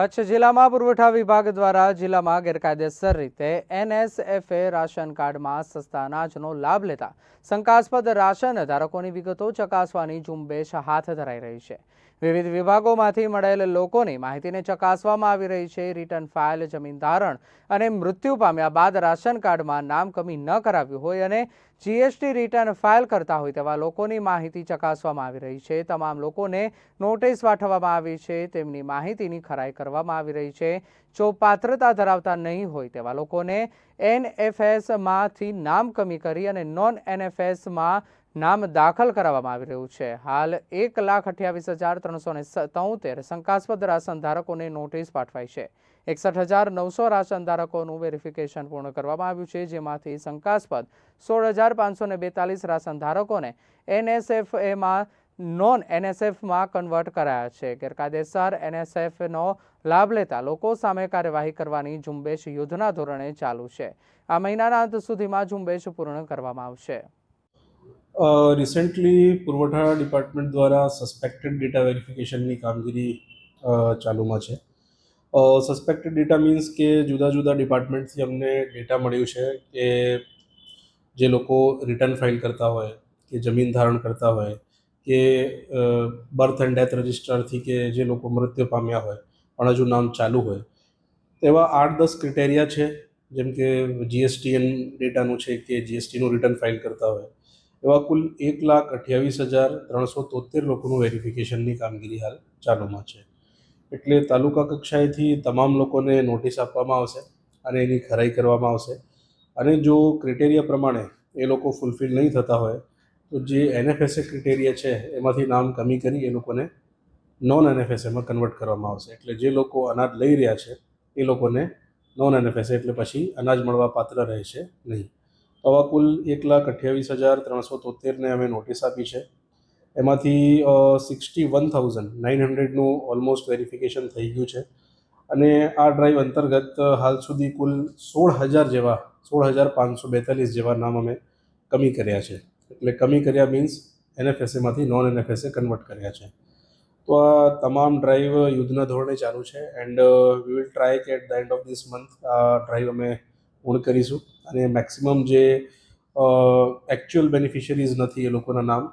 કચ્છ જિલ્લામાં પુરવઠા વિભાગ દ્વારા જિલ્લામાં ગેરકાયદેસર રીતે એનએસએફએ રાશન કાર્ડમાં સસ્તા અનાજનો લાભ લેતા શંકાસ્પદ રાશન ધારકોની વિગતો ચકાસવાની ઝુંબેશ હાથ ધરાઈ રહી છે. વિવિધ વિભાગોમાંથી મળેલ લોકોની માહિતીને ચકાસવામાં આવી રહી છે. રિટર્ન ફાઇલ, જમીન ધારણ અને મૃત્યુ પામ્યા બાદ રાશન કાર્ડમાં નામ કમી ન કરાવ્યું હોય અને જીએસટી રિટર્ન ફાઇલ કરતા હોય તેવા લોકોની માહિતી ચકાસવામાં આવી રહી છે. તમામ લોકોને નોટિસ પાઠવવામાં આવી છે. તેમની માહિતીની ખરાઈ કરવામાં આવી રહી છે. જો પાત્રતા ધરાવતા નહીં હોય તેવા લોકોને એનએફએસમાંથી નામ કમી કરી અને નોન એનએફએસમાં નામ દાખલ કરાવવામાં આવી રહ્યું છે. હાલ એક લાખ અઠ્યાવીસ હજાર ત્રણસો ને તોતેર શંકાસ્પદ રાશન ધારકોને નોટિસ પાઠવાઈ છે. એકસઠ હજાર નવસો રાશન ધારકોનું વેરિફિકેશન પૂર્ણ કરવામાં આવ્યું છે, જેમાંથી શંકાસ્પદ સોળ હજાર પાંચસો ને બેતાલીસ રાશન ધારકોને એનએસએફએમાં નોન એનએસએફમાં કન્વર્ટ કરાયા છે. ગેરકાયદેસર એનએસએફનો લાભ લેતા લોકો સામે કાર્યવાહી કરવાની ઝુંબેશ યુદ્ધના ધોરણે ચાલુ છે. આ મહિનાના અંત સુધીમાં ઝુંબેશ પૂર્ણ કરવામાં આવશે. રિસેન્ટલી પુરવઠા ડિપાર્ટમેન્ટ દ્વારા સસ્પેક્ટેડ ડેટા વેરિફિકેશનની કામગીરી ચાલુમાં છે. સસ્પેક્ટેડ ડેટા મીન્સ કે જુદા જુદા ડિપાર્ટમેન્ટથી અમને ડેટા મળ્યું છે કે જે લોકો રિટર્ન ફાઇલ કરતા હોય, કે જમીન ધારણ કરતા હોય કે બર્થ એન્ડ ડેથ રજિસ્ટરથી કે જે લોકો મૃત્યુ પામ્યા હોય, પણ હજુ નામ ચાલુ હોય. તેવા આઠ દસ ક્રિટેરિયા છે, જેમ કે જીએસટીએન ડેટાનું છે કે જીએસટીનું રિટર્ન ફાઇલ કરતા હોય. એવા કુલ એક લાખ અઠ્યાવીસ હજાર ત્રણસો તોતેર લોકોનું વેરિફિકેશનની કામગીરી હાલ ચાલુમાં છે. એટલે તાલુકા કક્ષાએથી તમામ લોકોને નોટિસ આપવામાં આવશે અને એની ખરાઈ કરવામાં આવશે. અને જો ક્રિટેરિયા પ્રમાણે એ લોકો ફૂલફિલ નહીં થતા હોય તો જે એનએફએસએ ક્રિટેરિયા છે, એમાંથી નામ કમી કરી એ લોકોને નોન એનએફએસએમાં કન્વર્ટ કરવામાં આવશે. એટલે જે લોકો અનાજ લઈ રહ્યા છે, એ લોકોને નોન એનએફએસએ એટલે પછી અનાજ મળવા પાત્ર રહેશે નહીં. આવા કુલ એક લાખ અઠ્યાવીસ હજાર ત્રણસો તોતેરને અમે નોટિસ આપી છે. એમાંથી સિક્સટી વન થાઉઝન્ડ નાઇન હંડ્રેડનું ઓલમોસ્ટ વેરિફિકેશન થઈ ગયું છે. અને આ ડ્રાઈવ અંતર્ગત હાલ સુધી કુલ સોળ હજાર જેવા, સોળ હજાર પાંચસો બેતાલીસ જેવા નામ અમે કમી કર્યા છે. એટલે કમી કર્યા મીન્સ એનએફએસએમાંથી નોન એનએફએસએ કન્વર્ટ કર્યા છે. તો આ તમામ ડ્રાઈવ યુદ્ધના ધોરણે ચાલુ છે એન્ડ વી વિલ ટ્રાય કે at the end of this month આ ડ્રાઈવ અમે પૂર્ણ કરીશું અને મેક્સિમમ જે એકચ્યુઅલ બેનિફિશરીઝ નથી એ લોકોના નામ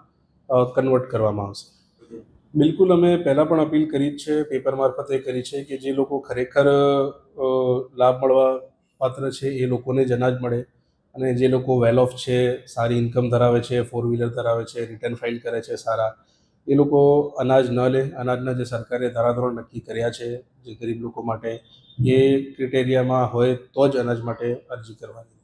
કન્વર્ટ કરવામાં આવશે. બિલકુલ અમે પહેલાં પણ અપીલ કરી જ છે પેપર મારફતે કરી છે કે જે લોકો ખરેખર લાભ મળવા પાત્ર છે એ લોકોને જ અનાજ મળે. અને જે લોકો વેલ ઓફ છે, સારી ઇન્કમ ધરાવે છે ફોર વ્હીલર ધરાવે છે રિટર્ન ફાઇલ કરે છે સારા, એ લોકો અનાજ ન લે. અનાજના જે સરકારે ધારાધોરણ નક્કી કર્યા છે જે ગરીબ લોકો માટે, એ ક્રિટેરિયામાં હોય તો જ અનાજ માટે અરજી કરવાની.